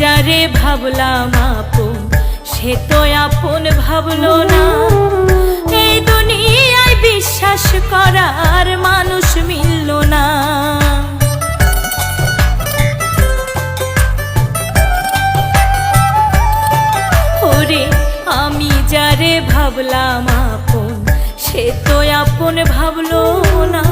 যারে ভাবলাম আপন, সে তো আপন ভাবলো না। এই দুনিয়ায় বিশ্বাস করার মানুষ মিলল না। ওরে, আমি যারে ভাবলাম আপন, সে তো আপন ভাবলো না।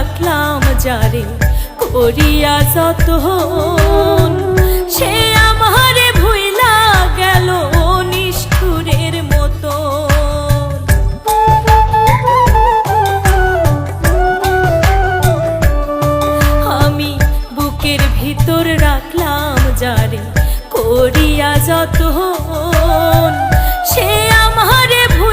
রাখলাম যারে করিয়া যত সে আমারে ভুইলা গেল নিষ্ঠুরের মতো আমি বুকের ভিতর রাখলাম যারে করিয়া যত সে আমারে ভুই